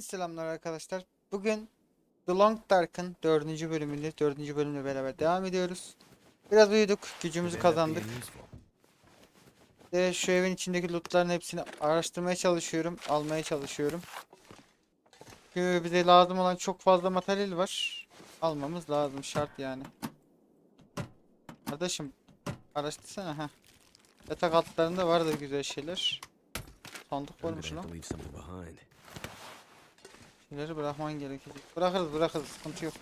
Selamlar arkadaşlar. Bugün The Long Dark'ın 4. bölümünde 4. bölümle beraber devam ediyoruz. Biraz uyuduk, gücümüzü kazandık. Ve şu evin içindeki lootların hepsini araştırmaya çalışıyorum, almaya çalışıyorum. Çünkü bize lazım olan çok fazla materyal var. Almamız lazım, şart yani. Kardeşim, araştırsana ha. Yatak altlarında vardır güzel şeyler. Sandık varmış lan. Şeyleri bırakman gerekecek. Bırakırız bırakırız sıkıntı yok.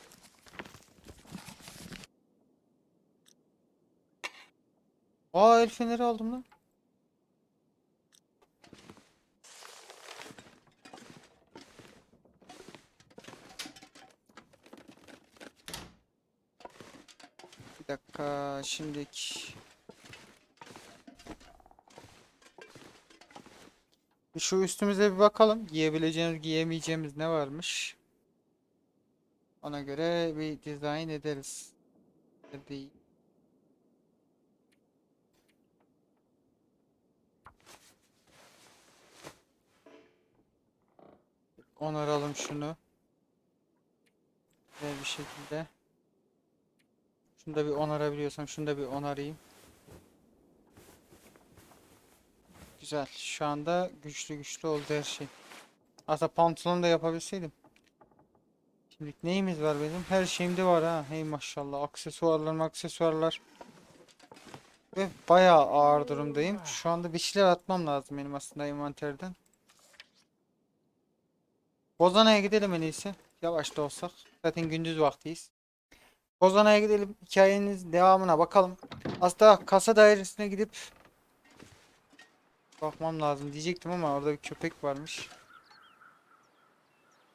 Aa el feneri aldım lan. Bir dakika şimdiki. Şu üstümüze bir bakalım. Giyebileceğimiz, giyemeyeceğimiz ne varmış. Ona göre bir dizayn ederiz. Hadi. Onaralım şunu. Güzel bir şekilde. Şunu da bir onarabiliyorsam şunu da bir onarayım. Güzel. Şu anda güçlü güçlü oldu her şey. Aslında pantolon da yapabilseydim. Şimdi neyimiz var benim? Her şeyimde var ha. Hey maşallah. Aksesuarlar aksesuarlar. Ve bayağı ağır durumdayım. Şu anda bir şeyler atmam lazım benim aslında envanterden. Bozana'ya gidelim en iyisi. Yavaş da olsak. Zaten gündüz vaktiyiz. Bozana'ya gidelim. Hikayenin devamına bakalım. Aslında kasa dairesine gidip Bakmam lazım diyecektim ama orada bir köpek varmış.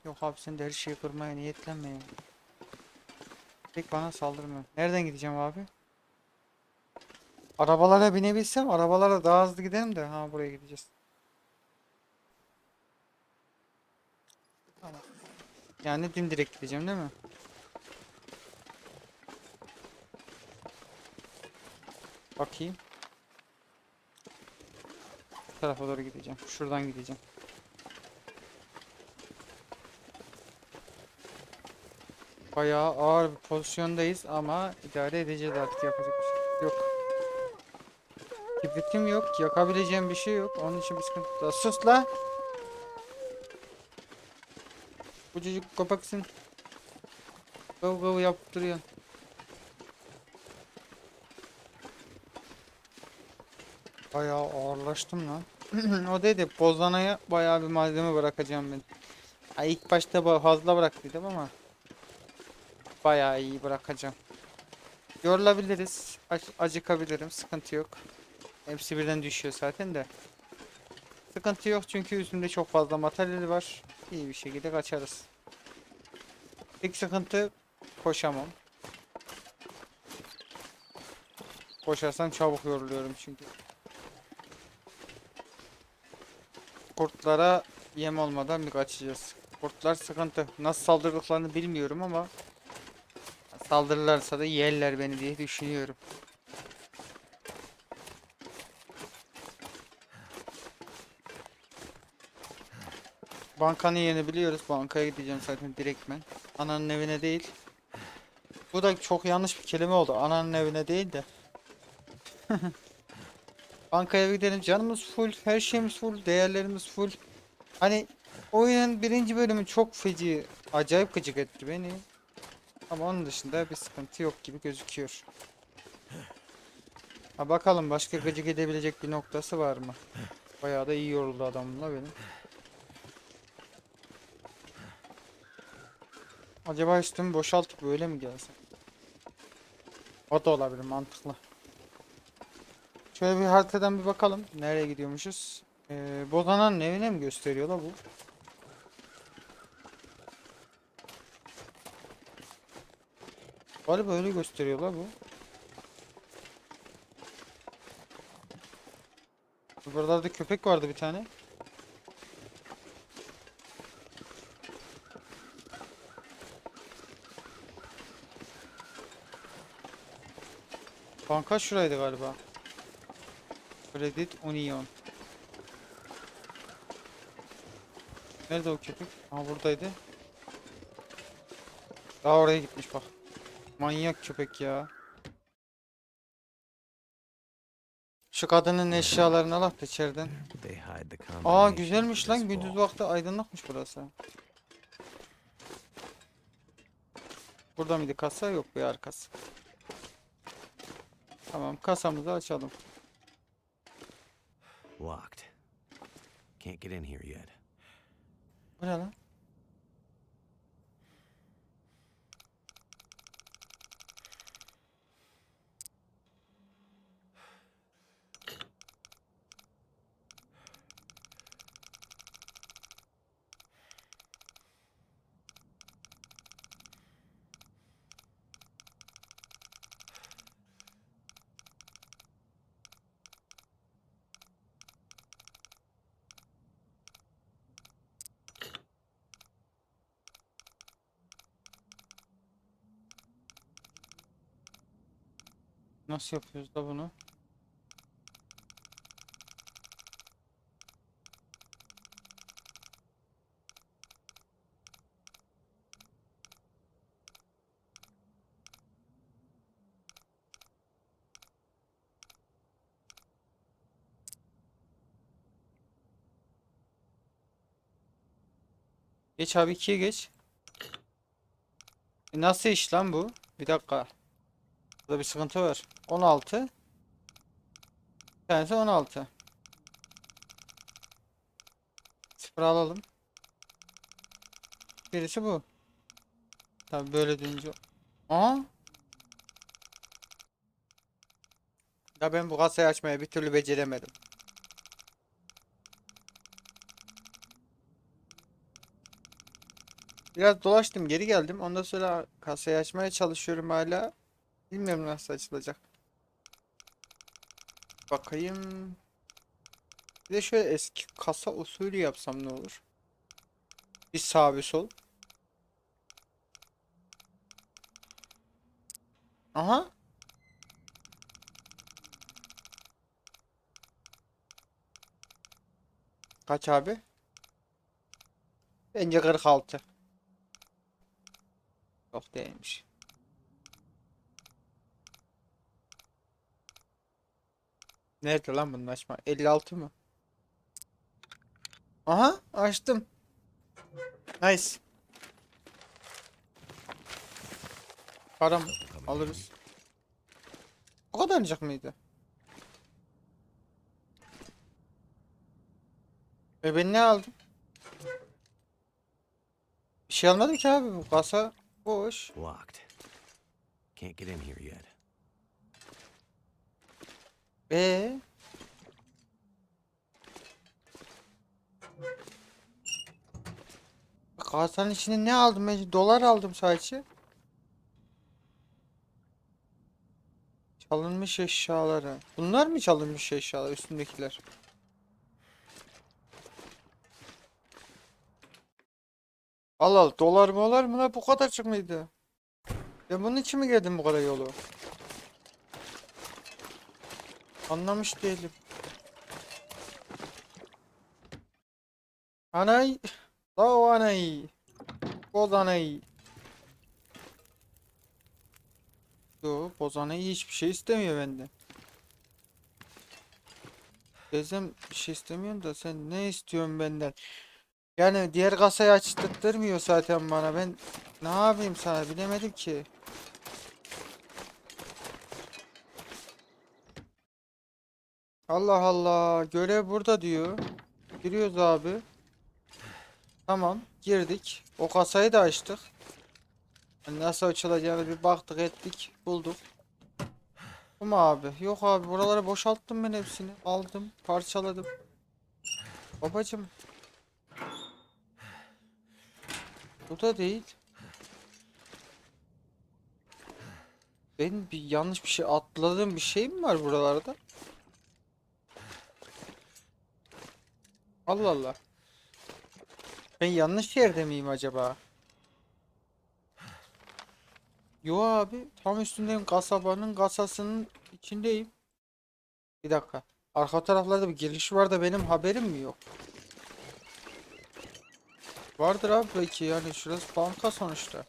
Yok abi sen de her şeyi kırmaya niyetlenme ya. Köpek bana saldırmıyor. Nereden gideceğim abi? Arabalara binebilsem arabalara daha hızlı giderim de. Ha buraya gideceğiz. Tamam. Yani dimdirek gideceğim değil mi? Bakayım. Tarafa doğru gideceğim. Şuradan gideceğim. Bayağı ağır bir pozisyondayız ama idare edeceğiz artık yapacak bir şey yok. Kibritim yok, yakabileceğim bir şey yok. Onun için bir sıkıntı daha. Sus la! Bu çocuk kapaksın. Gav gav yapıp Bayağı ağırlaştım lan. o dedi Bozana'ya bayağı bir malzeme bırakacağım ben. Ha, ilk başta ba- fazla bıraktıydım ama bayağı iyi bırakacağım. Yorulabiliriz. ac- acıkabilirim. Sıkıntı yok. Hepsi birden düşüyor zaten de. Sıkıntı yok çünkü üstümde çok fazla materyal var. İyi bir şekilde kaçarız. Tek sıkıntı koşamam. Koşarsam çabuk yoruluyorum çünkü. Kurtlara yem olmadan bir kaçacağız. Kurtlar sıkıntı. Nasıl saldırdıklarını bilmiyorum ama saldırırlarsa da yerler beni diye düşünüyorum. Bankanın yerini biliyoruz. Bankaya gideceğim zaten direktmen. Ananın evine değil. Bu da çok yanlış bir kelime oldu. Ananın evine değil de. Bankaya gidelim. Canımız full, her şeyimiz full, değerlerimiz full. Hani oyunun birinci bölümü çok feci, acayip gıcık etti beni. Ama onun dışında bir sıkıntı yok gibi gözüküyor. Ha bakalım başka gıcık edebilecek bir noktası var mı? Bayağı da iyi yoruldu adamla benim. Acaba üstümü boşaltıp böyle mi gelsem? O da olabilir mantıklı. Şöyle bir haritadan bir bakalım. Nereye gidiyormuşuz? Ee, Bozana'nın evine mi gösteriyor la bu? Galiba öyle gösteriyor la bu. Buralarda köpek vardı bir tane. Banka şuraydı galiba. Credit Union. Nerede o köpek? Aa buradaydı. Daha oraya gitmiş bak. Manyak köpek ya. Şu kadının eşyalarını al da içeriden. Aa güzelmiş lan. Gündüz vakti aydınlıkmış burası. Burada mıydı kasa? Yok bu arkası. Tamam kasamızı açalım. Locked. Can't get in here yet. Bu ne lan? Nasıl yapıyoruz da bunu? Geç abi ikiye geç. E nasıl iş lan bu? Bir dakika. Burada bir sıkıntı var. 16. Bir tanesi 16. Sıfır alalım. Birisi bu. Tabii böyle deyince. Aa. Ya ben bu kasayı açmaya bir türlü beceremedim. Biraz dolaştım geri geldim. Ondan sonra kasayı açmaya çalışıyorum hala. Bilmiyorum nasıl açılacak. Bakayım. Bir de şöyle eski kasa usulü yapsam ne olur? Bir sağ bir sol. Aha. Kaç abi? Bence 46. Yok değilmiş. Nerede lan bunun açma? 56 mı? Aha açtım. Nice. Param alırız. O kadarcık mıydı? E ben ne aldım? Bir şey almadım ki abi bu kasa boş. Locked. Can't get in here yet. Ee? Kasanın içine ne aldım ben? Dolar aldım sadece. Çalınmış eşyaları. Bunlar mı çalınmış eşyalar üstündekiler? Allah Allah dolar mı olar mı bu kadar mıydı? Ben bunun için mi geldim bu kadar yolu? Anlamış değilim. Anay. La o anay. Boz anay. Yo boz anay hiçbir şey istemiyor benden. Teyzem bir şey istemiyorum da sen ne istiyorsun benden? Yani diğer kasayı açtırtmıyor zaten bana. Ben ne yapayım sana bilemedim ki. Allah Allah. Görev burada diyor. Giriyoruz abi. Tamam. Girdik. O kasayı da açtık. Nasıl açılacağını bir baktık ettik. Bulduk. Bu mu abi? Yok abi. Buraları boşalttım ben hepsini. Aldım. Parçaladım. Babacım. Bu da değil. Ben bir yanlış bir şey atladığım bir şey mi var buralarda? Allah Allah. Ben yanlış yerde miyim acaba? Yo abi tam üstündeyim kasabanın kasasının içindeyim. Bir dakika. Arka taraflarda bir giriş var da benim haberim mi yok? Vardır abi belki yani şurası banka sonuçta.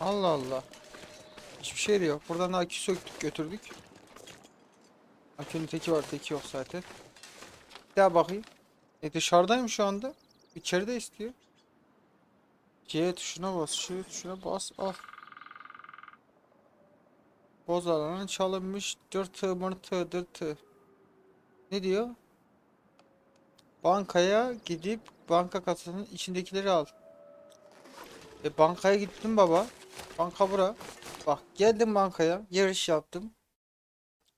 Allah Allah. Hiçbir şey yok. Buradan da akü söktük götürdük. Akünün teki var teki yok zaten. Bir daha bakayım. E dışarıdayım şu anda. İçeride istiyor. C tuşuna bas, Ş tuşuna bas, al. Boz alanı çalınmış, dırtı mırtı dırtı. Ne diyor? Bankaya gidip banka kasasının içindekileri al. E bankaya gittim baba. Banka bura. Bak geldim bankaya, yarış yaptım.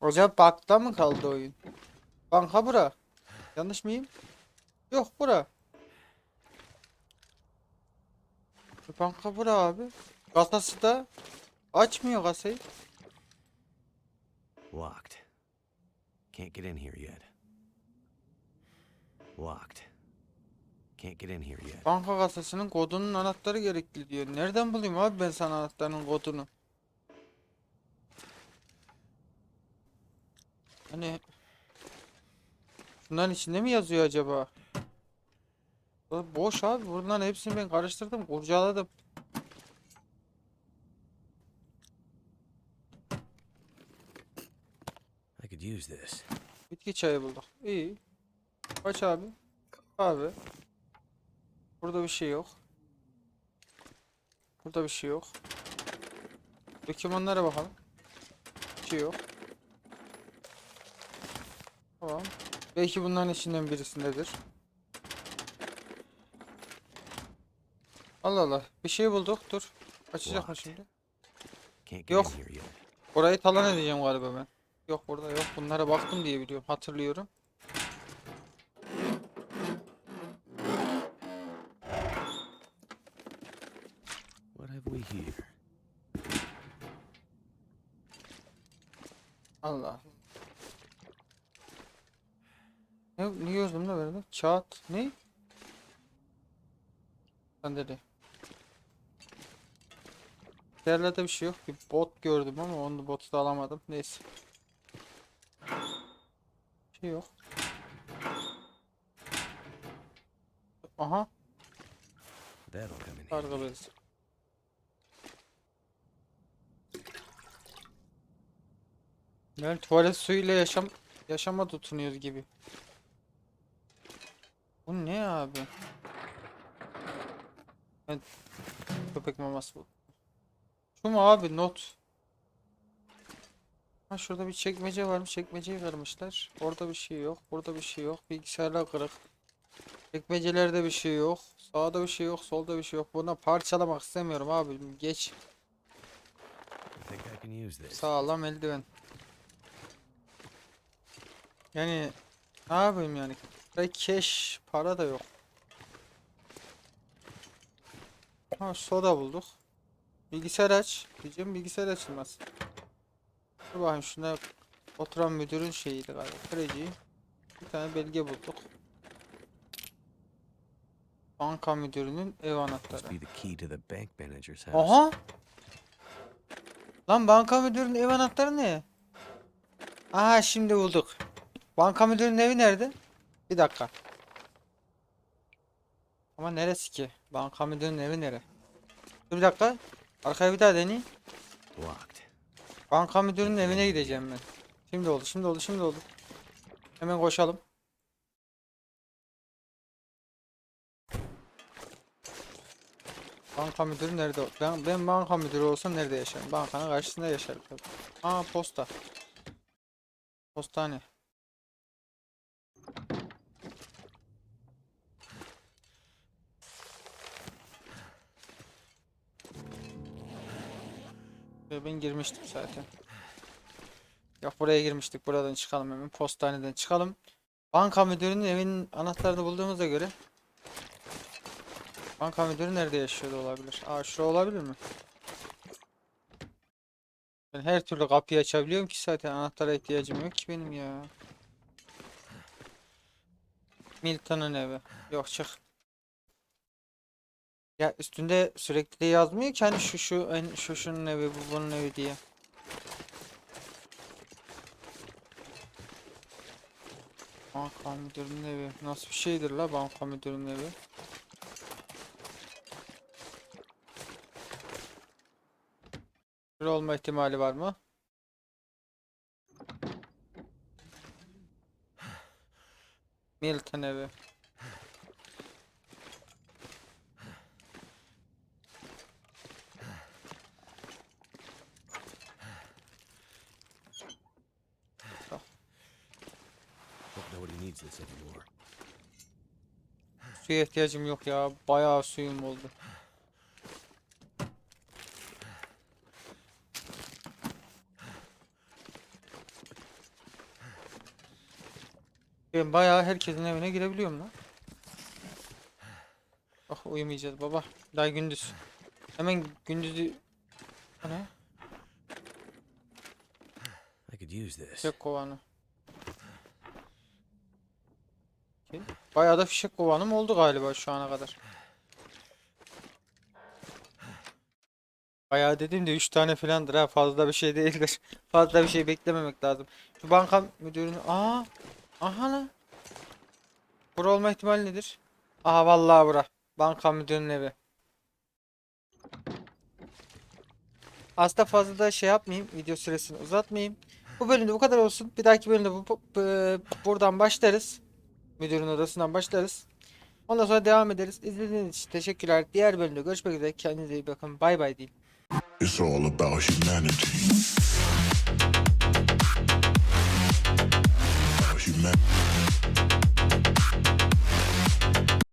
Acaba bakta mı kaldı oyun? Banka bura. Yanlış mıyım? Yok bura. Banka bura abi. Kasası da açmıyor kasayı. Locked. Can't get in here yet. Locked. Can't get in here yet. Banka kasasının kodunun anahtarı gerekli diyor. Nereden bulayım abi ben sana anahtarın kodunu? Hani Şunların içinde mi yazıyor acaba? Boş abi. Bunların hepsini ben karıştırdım, kurcaladım. I could use this. Bitki çayı bulduk. İyi. Kaç abi? Abi. Burada bir şey yok. Burada bir şey yok. Dokümanlara bakalım. Bir şey yok. Tamam. Belki bunların içinden birisindedir. Allah Allah. Bir şey bulduk. Dur. Açacak mı şimdi? Yok. Orayı talan edeceğim galiba ben. Yok burada yok. Bunlara baktım diye biliyorum. Hatırlıyorum. What have we here? Allah. Ne, ne gördüm da böyle? Kağıt. Ne? Sandalye. Yerlerde bir şey yok. Bir bot gördüm ama onu botu da alamadım. Neyse. Bir şey yok. Aha. Karga bezi. Yani tuvalet suyuyla yaşam yaşama tutunuyoruz gibi. Bu ne abi? Evet. Köpek maması bu. Şu mu abi not? Ha şurada bir çekmece varmış. Çekmeceyi kırmışlar. Orada bir şey yok. Burada bir şey yok. Bilgisayarlar kırık. Çekmecelerde bir şey yok. Sağda bir şey yok. Solda bir şey yok. Buna parçalamak istemiyorum abi. Geç. Sağlam eldiven. Yani ne yapayım yani? Ve cash para da yok. Ha soda bulduk. Bilgisayar aç. Diyeceğim bilgisayar açılmaz. Dur bakayım şuna oturan müdürün şeyiydi galiba. Kredi. Bir tane belge bulduk. Banka müdürünün ev anahtarı. Aha! Lan banka müdürünün ev anahtarı ne? Aha şimdi bulduk. Banka müdürünün evi nerede? Bir dakika. Ama neresi ki? Banka müdürünün evi nere? Dur bir dakika. Arkaya bir daha. Locked. Banka müdürünün evine gideceğim ben. Şimdi oldu, şimdi oldu, şimdi oldu. Hemen koşalım. Banka müdürü nerede? Ben, ben banka müdürü olsam nerede yaşarım? Bankanın karşısında yaşarım. Aa posta. Postane. Ben girmiştim zaten. Yok buraya girmiştik. Buradan çıkalım hemen. Postaneden çıkalım. Banka müdürünün evinin anahtarını bulduğumuza göre Banka müdürü nerede yaşıyordu olabilir? Aa şura olabilir mi? Ben her türlü kapıyı açabiliyorum ki zaten anahtara ihtiyacım yok ki benim ya. Milton'un evi. Yok çık. Ya üstünde sürekli de yazmıyor ki hani şu şu en şu şunun evi bu bunun evi diye. Banka müdürünün evi. Nasıl bir şeydir la banka müdürünün evi? Böyle olma ihtimali var mı? Milton evi. Suya ihtiyacım yok ya. Bayağı suyum oldu. Ben bayağı herkesin evine girebiliyorum lan. Oh uyumayacağız baba. Daha gündüz. Hemen gündüzü... Ne? I could use this. Fişek kovanı. Okey. Bayağı da fişek kovanım oldu galiba şu ana kadar. Bayağı dediğimde 3 tane filandır ha fazla bir şey değildir. Fazla bir şey beklememek lazım. Şu banka müdürünü... Aa! Aha lan! Bura olma ihtimali nedir? Aha vallahi bura. Banka müdürünün evi. Aslında fazla da şey yapmayayım. Video süresini uzatmayayım. Bu bölümde bu kadar olsun. Bir dahaki bölümde bu, bu- bu- buradan başlarız. Müdürün odasından başlarız. Ondan sonra devam ederiz. İzlediğiniz için teşekkürler. Diğer bölümde görüşmek üzere. Kendinize iyi bakın. Bay bay diyeyim. It's all about humanity. Humanity.